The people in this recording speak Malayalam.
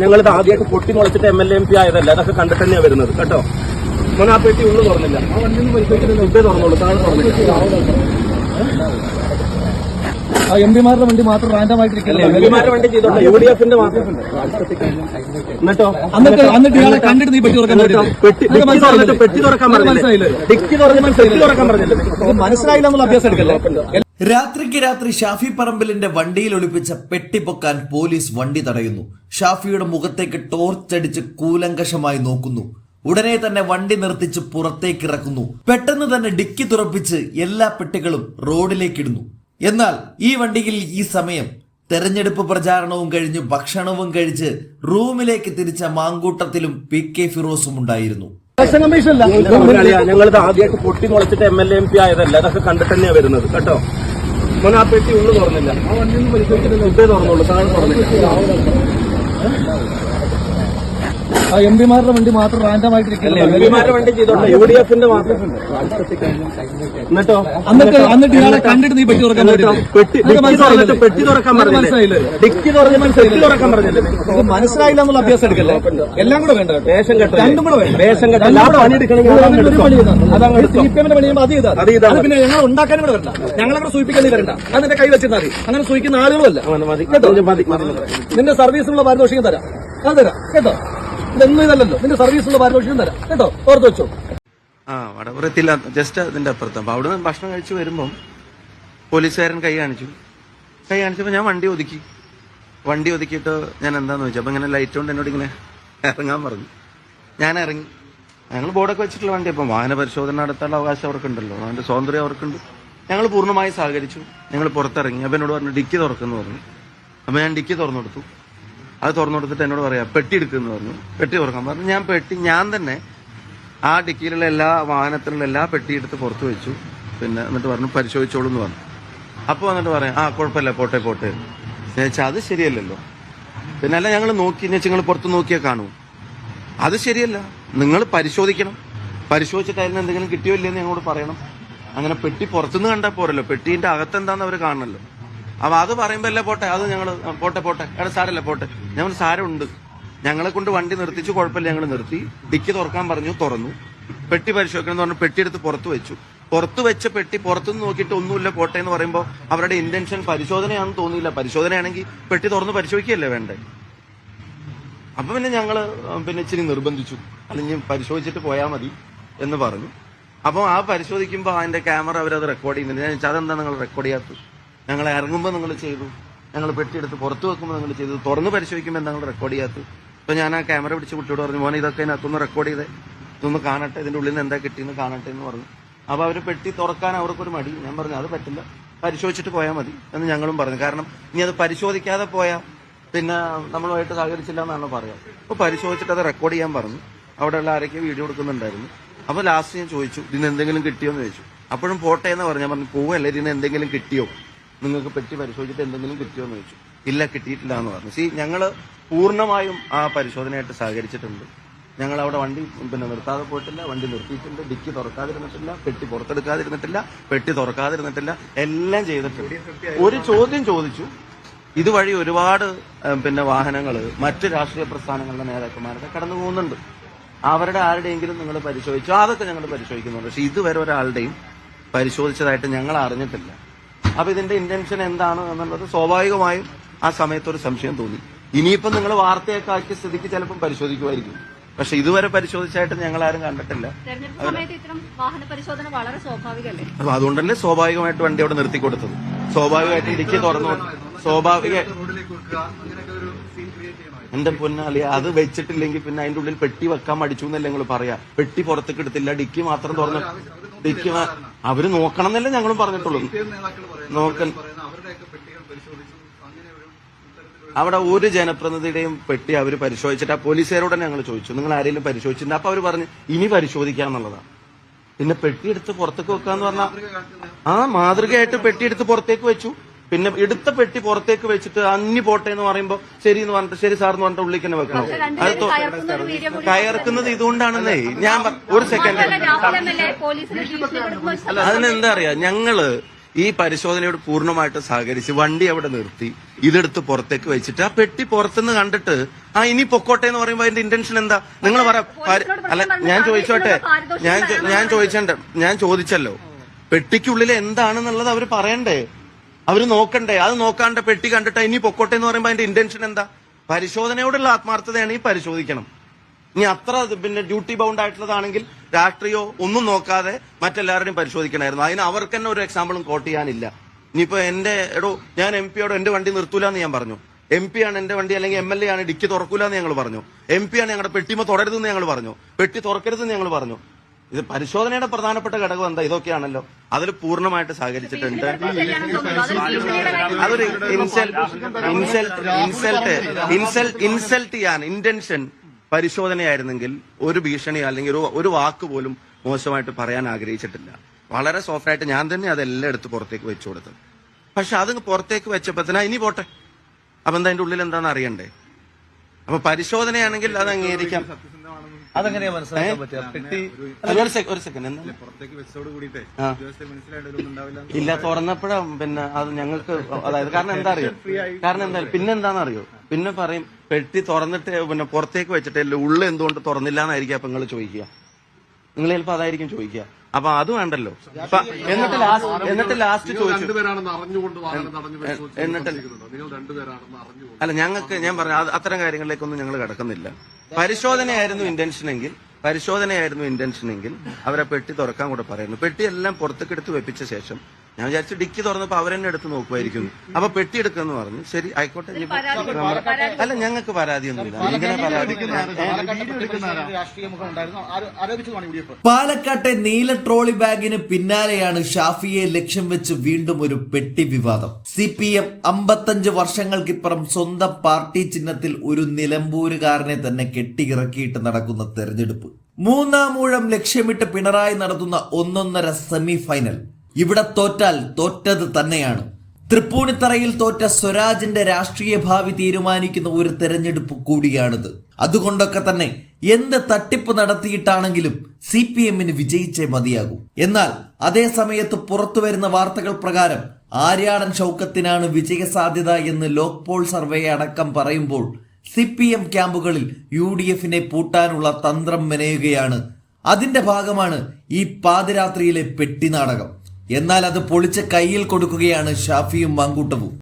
ഞങ്ങൾ ഇത് ആദ്യമായിട്ട് പൊട്ടി മുളച്ചിട്ട് എം എൽ എം പി ആയതല്ല അതൊക്കെ കണ്ടിട്ട് തന്നെയാണ് വരുന്നത് കേട്ടോ? മോനെ ആ പെട്ടി ഉള്ളു തുറന്നില്ല. ആ വണ്ടി ഒന്നും പരിശോധിക്കുന്നതിന് മുമ്പേ തുറന്നോളൂ താഴെ തുറന്നില്ല. ആ എം പിമാരുടെ വണ്ടി മാത്രം റാൻഡം ആയിട്ടിരിക്കില്ല എം പിമാരുടെ വണ്ടി ചെയ്തോട്ടെ യു ഡി എഫിന്റെ മാത്രം. എന്നിട്ടോ? എന്നിട്ട്? ഇയാളെ കണ്ടിട്ട് നീ പറ്റി തുറക്കാൻ പെട്ടി പെട്ടി തുറക്കാൻ പറഞ്ഞില്ല? പെട്ടി തുറക്കാൻ പറഞ്ഞില്ല? മനസ്സിലായില്ല എന്നുള്ള അഭ്യാസം എടുക്കല്ലേ? രാത്രിക്ക് രാത്രി ഷാഫി പറമ്പിലിന്റെ വണ്ടിയിൽ ഒളിപ്പിച്ച പെട്ടി പൊക്കാൻ പോലീസ് വണ്ടി തടയുന്നു. ഷാഫിയുടെ മുഖത്തേക്ക് ടോർച്ചടിച്ച് കൂലങ്കഷമായി നോക്കുന്നു. ഉടനെ തന്നെ വണ്ടി നിർത്തിച്ച് പുറത്തേക്ക് ഇറക്കുന്നു പെട്ടെന്ന് തന്നെ ഡിക്കി തുറപ്പിച്ച് എല്ലാ പെട്ടികളും റോഡിലേക്കിടുന്നു. എന്നാൽ ഈ വണ്ടിയിൽ ഈ സമയം തെരഞ്ഞെടുപ്പ് പ്രചാരണവും കഴിഞ്ഞ് ഭക്ഷണവും കഴിച്ച് റൂമിലേക്ക് തിരിച്ച മാങ്കൂട്ടത്തിലും പി കെ ഫിറോസും ഉണ്ടായിരുന്നു. ഇലക്ഷൻ കമ്മീഷനല്ല ഞങ്ങൾ ഇത് ആദ്യമായിട്ട് പൊട്ടി മുളച്ചിട്ട് എം എൽ എം പി ആയതല്ല. അതൊക്കെ കണ്ടിട്ട് തന്നെയാണ് വരുന്നത്. കേട്ടോ? മോനെ ആ പെട്ടി ഉള്ളു തുറന്നില്ല. ആ വണ്ടിയൊന്നും പരിശോധിച്ചിട്ടില്ല പരിശോധിക്കുന്നതിന് തുറന്നുള്ളൂ തുറന്നോളൂ താഴെ തുറന്നില്ല. ആ എം പിമാരുടെ വണ്ടി മാത്രം റാൻഡം ആയിട്ടിരിക്കില്ല എം പിമാരുടെ വണ്ടി ചെയ്തോട്ടെ യു ഡി എഫിന്റെ മാത്രം എന്നിട്ടോ? ഇയാളെ കണ്ടിട്ട് നീ പെട്ടി തുറക്കാൻ പറഞ്ഞില്ലേ? ഡിക്കി തുറന്നിട്ട് പെട്ടി തുറക്കാൻ പറഞ്ഞില്ലേ? മനസ്സിലായില്ല? എന്നുള്ള അഭ്യാസം എടുക്കല്ലേ? എല്ലാം കൂടെ വേണ്ട കേട്ടോ. വേഷം കെട്ടോ. രണ്ടും കൂടെ വേണം. പിന്നെ ഞങ്ങൾ ഉണ്ടാക്കാനും കൂടെ വരണ്ട. ഞങ്ങളങ്ങനെ സൂചിപ്പിക്കാൻ നീ വരണ്ട. അത് നിന്റെ കൈ വെച്ചിരുന്നാൽ മതി. അങ്ങനെ സൂചിക്കുന്ന ആളുകളല്ല. നിന്റെ സർവീസിനുള്ള പാരിതോഷികം തരാം. അത് തരാം. കേട്ടോ? ഇതൊന്നും ഇതല്ലല്ലോ. നിന്റെ സർവീസിലുള്ള പാരിതോഷികം തരാം. കേട്ടോ? ഓർത്ത് വെച്ചോ. ആ വടപുറത്തില്ല. ജസ്റ്റ് അതിന്റെ അപ്പുറത്ത്. അപ്പൊ അവിടുന്ന് ഭക്ഷണം കഴിച്ച് വരുമ്പം പോലീസുകാരൻ കൈ കാണിച്ചു. കൈ കാണിച്ചപ്പോൾ ഞാൻ വണ്ടി ഒതുക്കി. വണ്ടി ഒതുക്കിയിട്ട് ഞാൻ എന്താന്ന് വെച്ചു അപ്പൊ ഇങ്ങനെ ലൈറ്റ് കൊണ്ട് എന്നോട് ഇങ്ങനെ ഇറങ്ങാൻ പറഞ്ഞു. ഞാൻ ഇറങ്ങി. ഞങ്ങൾ ബോർഡൊക്കെ വെച്ചിട്ടുള്ള വണ്ടി. അപ്പം വാഹന പരിശോധന നടത്താനുള്ള അവകാശം അവർക്കുണ്ടല്ലോ. അതിന്റെ സ്വാതന്ത്ര്യം അവർക്കുണ്ട്. ഞങ്ങൾ പൂർണമായി സഹകരിച്ചു. ഞങ്ങൾ പുറത്തിറങ്ങി. അപ്പം എന്നോട് പറഞ്ഞു ഡിക്കി തുറക്കുന്നു പറഞ്ഞു. അപ്പം ഞാൻ ഡിക്കി തുറന്നു കൊടുത്തു. അത് തുറന്നു കൊടുത്തിട്ട് എന്നോട് പറയാം പെട്ടി എടുക്കുന്നു പറഞ്ഞു. പെട്ടി തുറക്കാൻ പറഞ്ഞു. ഞാൻ പെട്ടി ഞാൻ തന്നെ ആ ഡിക്കിയിലുള്ള എല്ലാ വാഹനത്തിലുള്ള എല്ലാ പെട്ടി എടുത്ത് പുറത്ത് വെച്ചു. പിന്നെ എന്നിട്ട് പറഞ്ഞു പരിശോധിച്ചോളൂ എന്ന് പറഞ്ഞു. അപ്പോൾ വന്നിട്ട് പറയാം ആ കുഴപ്പമില്ല പോട്ടെ പോട്ടെ. ഞാൻ വെച്ചാൽ അത് ശരിയല്ലല്ലോ. പിന്നെ അല്ല ഞങ്ങൾ നോക്കി വെച്ചാൽ നിങ്ങൾ പുറത്ത് നോക്കിയാൽ കാണൂ. അത് ശരിയല്ല. നിങ്ങൾ പരിശോധിക്കണം. പരിശോധിച്ചിട്ട് അതിന് എന്തെങ്കിലും കിട്ടിയോ ഇല്ലയെന്ന് ഞങ്ങളോട് പറയണം. അങ്ങനെ പെട്ടി പുറത്തുനിന്ന് കണ്ടാൽ പോരല്ലോ. പെട്ടീന്റെ അകത്തെന്താന്ന് അവർ കാണണല്ലോ. അപ്പൊ അത് പറയുമ്പോ അല്ലേ പോട്ടെ അത് ഞങ്ങൾ പോട്ടെ പോട്ടെ. എടാ സാരല്ല പോട്ടെ. ഞങ്ങൾ സാരമുണ്ട്. ഞങ്ങളെ കൊണ്ട് വണ്ടി നിർത്തിച്ചു കുഴപ്പമില്ല ഞങ്ങൾ നിർത്തി. ഡിക്കി തുറക്കാൻ പറഞ്ഞു തുറന്നു. പെട്ടി പരിശോധിക്കണം എന്ന് പറഞ്ഞു പെട്ടി എടുത്ത് പുറത്ത് വെച്ചു. പുറത്തു വെച്ച പെട്ടി പുറത്തുനിന്ന് നോക്കിയിട്ട് ഒന്നുമില്ല പോട്ടെ എന്ന് പറയുമ്പോൾ അവരുടെ ഇന്റൻഷൻ പരിശോധനയാണെന്ന് തോന്നിയില്ല. പരിശോധനയാണെങ്കിൽ പെട്ടി തുറന്ന് പരിശോധിക്കുകയല്ലേ വേണ്ടേ? അപ്പൊ പിന്നെ ഞങ്ങൾ പിന്നെ ഇച്ചിരി നിർബന്ധിച്ചു. അല്ലെങ്കിൽ പരിശോധിച്ചിട്ട് പോയാൽ മതി എന്ന് പറഞ്ഞു. അപ്പോൾ ആ പരിശോധിക്കുമ്പോൾ അതിന്റെ ക്യാമറ അവരത് റെക്കോർഡ് ചെയ്യുന്നില്ല ഞാൻ ചോദിച്ചാൽ അതെന്താ നിങ്ങൾ റെക്കോർഡ് ചെയ്യാത്തത്? ഞങ്ങൾ ഇറങ്ങുമ്പോൾ നിങ്ങൾ ചെയ്തു. ഞങ്ങൾ പെട്ടിയെടുത്ത് പുറത്ത് വെക്കുമ്പോൾ നിങ്ങൾ ചെയ്തു. തുറന്ന് പരിശോധിക്കുമ്പോൾ നിങ്ങൾ റെക്കോർഡ് ചെയ്യാത്തത്? അപ്പോൾ ഞാൻ ആ ക്യാമറ പിടിച്ച് കുട്ടിയോട് പറഞ്ഞു മോനെ ഇതൊക്കെ അതിനകത്തൊന്ന് റെക്കോർഡ് ചെയ്തേ. ഇതൊന്ന് കാണട്ടെ ഇതിന്റെ ഉള്ളിൽ നിന്ന് എന്താ കിട്ടിയെന്ന് കാണട്ടെ എന്ന് പറഞ്ഞു. അപ്പോൾ അവർ പെട്ടി തുറക്കാൻ അവർക്കൊരു മടി. ഞാൻ പറഞ്ഞു അത് പറ്റില്ല. പരിശോധിച്ചിട്ട് പോയാൽ മതി. എന്ന് ഞങ്ങളും പറഞ്ഞു. കാരണം ഇനി അത് പരിശോധിക്കാതെ പോയാൽ പിന്നെ നമ്മളുമായിട്ട് സഹകരിച്ചില്ല എന്നാണ് പറയാം. അപ്പോൾ പരിശോധിച്ചിട്ട് അത് റെക്കോർഡ് ചെയ്യാൻ പറഞ്ഞു. അവിടെയുള്ള ആരൊക്കെ വീഡിയോ എടുക്കുന്നുണ്ടായിരുന്നു. അപ്പോൾ ലാസ്റ്റ് ഞാൻ ചോദിച്ചു ഇതിന് എന്തെങ്കിലും കിട്ടിയോ എന്ന് ചോദിച്ചു. അപ്പോഴും പോട്ടെ എന്ന് പറഞ്ഞു. ഞാൻ പറഞ്ഞു പോവല്ലേ ഇതിന് എന്തെങ്കിലും കിട്ടിയോ? നിങ്ങൾക്ക് പറ്റി പരിശോധിച്ചിട്ട് എന്തെങ്കിലും കിട്ടിയോ എന്ന് ചോദിച്ചു. ഇല്ല കിട്ടിയിട്ടില്ല എന്ന് പറഞ്ഞു. സി ഞങ്ങൾ പൂർണമായും ആ പരിശോധനയായിട്ട് സഹകരിച്ചിട്ടുണ്ട്. ഞങ്ങൾ അവിടെ വണ്ടി പിന്നെ നിർത്താതെ പോയിട്ടില്ല വണ്ടി നിർത്തിയിട്ടുണ്ട് ഡിക്കി തുറക്കാതിരുന്നിട്ടില്ല പെട്ടി പുറത്തെടുക്കാതിരുന്നിട്ടില്ല പെട്ടി തുറക്കാതിരുന്നിട്ടില്ല എല്ലാം ചെയ്തിട്ടുണ്ട്. ഒരു ചോദ്യം ചോദിച്ചു. ഇതുവഴി ഒരുപാട് പിന്നെ വാഹനങ്ങൾ മറ്റ് രാഷ്ട്രീയ പ്രസ്ഥാനങ്ങളുടെ നേതാക്കന്മാരൊക്കെ കടന്നു പോകുന്നുണ്ട്. അവരുടെ ആരുടെയെങ്കിലും നിങ്ങൾ പരിശോധിച്ചു? അതൊക്കെ ഞങ്ങൾ പരിശോധിക്കുന്നുണ്ട്. പക്ഷെ ഇതുവരെ ഒരാളുടെയും പരിശോധിച്ചതായിട്ട് ഞങ്ങൾ അറിഞ്ഞിട്ടില്ല. അപ്പൊ ഇതിന്റെ ഇന്റൻഷൻ എന്താണ് എന്നുള്ളത് സ്വാഭാവികമായും ആ സമയത്ത് ഒരു സംശയം തോന്നി. ഇനിയിപ്പം നിങ്ങൾ വാർത്തയൊക്കെ ആക്കിയ സ്ഥിതിക്ക് ചിലപ്പം പരിശോധിക്കുമായിരിക്കും. പക്ഷെ ഇതുവരെ പരിശോധിച്ചായിട്ട് ഞങ്ങൾ ആരും കണ്ടിട്ടില്ല. അപ്പൊ അതുകൊണ്ടല്ലേ സ്വാഭാവികമായിട്ട് വണ്ടി അവിടെ നിർത്തി കൊടുത്തത്. സ്വാഭാവികമായിട്ട് ഇടുക്കി തുറന്നു സ്വാഭാവിക എന്റെ പൊന്നാളി അത് വെച്ചിട്ടില്ലെങ്കിൽ പിന്നെ അതിന്റെ ഉള്ളിൽ പെട്ടി വെക്കാൻ മടിച്ചു എന്നല്ലേ നിങ്ങൾ പറയാ? പെട്ടി പുറത്തേക്ക് എടുത്തില്ല ഡിക്കി മാത്രം തുറന്നു ഡിക്കി അവർ നോക്കണം എന്നല്ലേ ഞങ്ങളും പറഞ്ഞിട്ടുള്ളൂ. നോക്കൽ. അവിടെ ഒരു ജനപ്രതിനിധിയുടെയും പെട്ടി അവർ പരിശോധിച്ചിട്ട് ആ പോലീസുകാരോട് ഞങ്ങൾ ചോദിച്ചു. നിങ്ങൾ ആരെങ്കിലും പരിശോധിച്ചിട്ടുണ്ട്? അപ്പൊ അവർ പറഞ്ഞു ഇനി പരിശോധിക്കാന്നുള്ളതാണ് പിന്നെ പെട്ടി എടുത്ത് പുറത്തേക്ക് വെക്കാന്ന് പറഞ്ഞാൽ ആ മാതൃകയായിട്ട് പെട്ടി എടുത്ത് പുറത്തേക്ക് വെച്ചു. പിന്നെ എടുത്ത പെട്ടി പുറത്തേക്ക് വെച്ചിട്ട് അന്നി പോട്ടെ എന്ന് പറയുമ്പോ ശരി എന്ന് പറഞ്ഞിട്ട് ശരി സാർ എന്ന് പറഞ്ഞിട്ട് ഉള്ളിൽ തന്നെ വെക്കണം. അത് കയർക്കുന്നത് ഇതുകൊണ്ടാണെന്നേ. ഞാൻ ഒരു സെക്കൻഡ് അല്ല അതിനെന്താ അറിയാ? ഞങ്ങൾ ഈ പരിശോധനയോട് പൂർണമായിട്ട് സഹകരിച്ച് വണ്ടി അവിടെ നിർത്തി. ഇതെടുത്ത് പുറത്തേക്ക് വെച്ചിട്ട് ആ പെട്ടി പുറത്തുനിന്ന് കണ്ടിട്ട് ആ ഇനി പൊക്കോട്ടെ എന്ന് പറയുമ്പോൾ അതിന്റെ ഇന്റൻഷൻ എന്താ? നിങ്ങൾ പറ അല്ല ഞാൻ ചോദിച്ചോട്ടെ? ഞാൻ ഞാൻ ചോദിച്ചണ്ട് ഞാൻ ചോദിച്ചല്ലോ. പെട്ടിക്കുള്ളിൽ എന്താണെന്നുള്ളത് അവർ പറയണ്ടേ? അവർ നോക്കണ്ടേ? അത് നോക്കാണ്ട് പെട്ടി കണ്ടിട്ട് ഇനി പൊക്കോട്ടെ എന്ന് പറയുമ്പോൾ അതിന്റെ ഇന്റൻഷൻ എന്താ? പരിശോധനയോടുള്ള ആത്മാർത്ഥതയാണ് ഈ പരിശോധിക്കണം. ഇനി അത്ര പിന്നെ ഡ്യൂട്ടി ബൗണ്ട് ആയിട്ടുള്ളതാണെങ്കിൽ രാഷ്ട്രീയോ ഒന്നും നോക്കാതെ മറ്റെല്ലാവരുടെയും പരിശോധിക്കണമായിരുന്നു. അതിന് അവർക്ക് തന്നെ ഒരു എക്സാമ്പിളും കോട്ട് ചെയ്യാനില്ല. ഇനിയിപ്പോ എന്റെ എടോ ഞാൻ എം പിയോട് എന്റെ വണ്ടി നിർത്തൂല എന്ന് ഞാൻ പറഞ്ഞു. എം പി ആണ് എന്റെ വണ്ടി അല്ലെങ്കിൽ എം എൽ എ ആണ് ഡിക്കി തുറക്കൂല എന്ന് ഞങ്ങൾ പറഞ്ഞു. എം പി ആണ് ഞങ്ങളുടെ പെട്ടിമ തുടരുതെന്ന് ഞങ്ങൾ പറഞ്ഞു. പെട്ടി തുറക്കരുതെന്ന് ഞങ്ങൾ പറഞ്ഞു. ഇത് പരിശോധനയുടെ പ്രധാനപ്പെട്ട ഘടകം എന്താ? ഇതൊക്കെയാണല്ലോ. അതിൽ പൂർണമായിട്ട് സഹകരിച്ചിട്ടുണ്ട്. അതൊരു ഇൻസൾട്ട് ഇൻസൾട്ട് ഇൻസൾട്ട് ഇൻസൾട്ട് ചെയ്യാൻ ഇന്റൻഷൻ പരിശോധനയായിരുന്നെങ്കിൽ ഒരു ഭീഷണി അല്ലെങ്കിൽ ഒരു ഒരു വാക്ക് പോലും മോശമായിട്ട് പറയാൻ ആഗ്രഹിച്ചിട്ടില്ല. വളരെ സോഫ്റ്റ് ആയിട്ട് ഞാൻ തന്നെ അതെല്ലാം എടുത്ത് പുറത്തേക്ക് വെച്ചു കൊടുത്തത് പക്ഷെ അത് പുറത്തേക്ക് വെച്ചപ്പോ ഇനി പോട്ടെ. അപ്പൊ എന്താ അതിന്റെ ഉള്ളിൽ എന്താണെന്ന് അറിയണ്ടേ? അപ്പൊ പരിശോധനയാണെങ്കിൽ അത് അംഗീകരിക്കാം. അതെങ്ങനെയാ മനസ്സിലാക്കാൻ പറ്റുക പെട്ടി ഒരു സെക്കൻഡ് ഒരു സെക്കൻഡ് പുറത്തേക്ക് വെച്ചോട് കൂടിയിട്ട് ഇല്ല തുറന്നപ്പോഴാ പിന്നെ അത് ഞങ്ങൾക്ക് അതായത് കാരണം എന്താ അറിയോ? കാരണം എന്താ പിന്നെ എന്താണെന്ന് അറിയോ? പിന്നെ പറയും പെട്ടി തുറന്നിട്ട് പിന്നെ പുറത്തേക്ക് വെച്ചിട്ടല്ലേ ഉള്ളു എന്തുകൊണ്ട് തുറന്നില്ല എന്നായിരിക്കും അപ്പൊ നിങ്ങൾ ചോദിക്കുക. നിങ്ങൾ ചിലപ്പോ അതായിരിക്കും ചോദിക്കുക. അപ്പൊ അത് വേണ്ടല്ലോ. എന്നിട്ട് ലാസ്റ്റ് എന്നിട്ട് ലാസ്റ്റ് ചോദിച്ചു. എന്നിട്ട് അല്ല ഞങ്ങൾക്ക് ഞാൻ പറഞ്ഞു അത് അത്തരം കാര്യങ്ങളിലേക്കൊന്നും ഞങ്ങൾ കിടക്കുന്നില്ല. പരിശോധനയായിരുന്നു ഇന്റൻഷൻ എങ്കിൽ പരിശോധനയായിരുന്നു ഇന്റൻഷൻ എങ്കിൽ അവരെ പെട്ടി തുറക്കാൻ കൂടെ പറയുന്നു. പെട്ടിയെല്ലാം പുറത്തേക്കെടുത്ത് വെപ്പിച്ച ശേഷം ഞാൻ വിചാരിച്ചു ഡിക്കി തുറന്നപ്പോ അവരെന്നെ എടുത്ത് നോക്കുമായിരിക്കും അപ്പൊ പെട്ടി എടുക്കുന്നു പറഞ്ഞു. ശരി ആയിക്കോട്ടെ അല്ല ഞങ്ങൾക്ക് പരാതിയൊന്നുമില്ല. ഇങ്ങനെ പരാതി പാലക്കാട്ടെ നീല ട്രോളി ബാഗിന് പിന്നാലെയാണ് ഷാഫിയെ ലക്ഷ്യം വെച്ച് വീണ്ടും ഒരു പെട്ടി വിവാദം. സി പി എം അമ്പത്തഞ്ച് വർഷങ്ങൾക്കിപ്പുറം സ്വന്തം പാർട്ടി ചിഹ്നത്തിൽ ഒരു നിലമ്പൂരുകാരനെ തന്നെ കെട്ടിയിറക്കിയിട്ട് നടക്കുന്ന തെരഞ്ഞെടുപ്പ്. മൂന്നാം ഊഴം ലക്ഷ്യമിട്ട് പിണറായി നടത്തുന്ന ഒന്നൊന്നര സെമി ഫൈനൽ ഇവിടെ തോറ്റാൽ തോറ്റത് തന്നെയാണ്. തൃപ്പൂണിത്തറയിൽ തോറ്റ സ്വരാജിന്റെ രാഷ്ട്രീയ ഭാവി തീരുമാനിക്കുന്ന ഒരു തെരഞ്ഞെടുപ്പ് കൂടിയാണിത്. അതുകൊണ്ടൊക്കെ തന്നെ എന്ത് തട്ടിപ്പ് നടത്തിയിട്ടാണെങ്കിലും സി പി എമ്മിന് വിജയിച്ചേ മതിയാകൂ. എന്നാൽ അതേ സമയത്ത് പുറത്തു വരുന്ന വാർത്തകൾ പ്രകാരം ആര്യാടൻ ഷൗക്കത്തിനാണ് വിജയസാധ്യത എന്ന് ലോക്പോൾ സർവേ അടക്കം പറയുമ്പോൾ സി പി എം ക്യാമ്പുകളിൽ യു ഡി എഫിനെ പൂട്ടാനുള്ള തന്ത്രം മെനയുകയാണ്. അതിന്റെ ഭാഗമാണ് ഈ പാതിരാത്രിയിലെ പെട്ടി നാടകം. എന്നാൽ അത് പൊളിച്ച് കയ്യിൽ കൊടുക്കുകയാണ് ഷാഫിയും മാങ്കൂട്ടവും.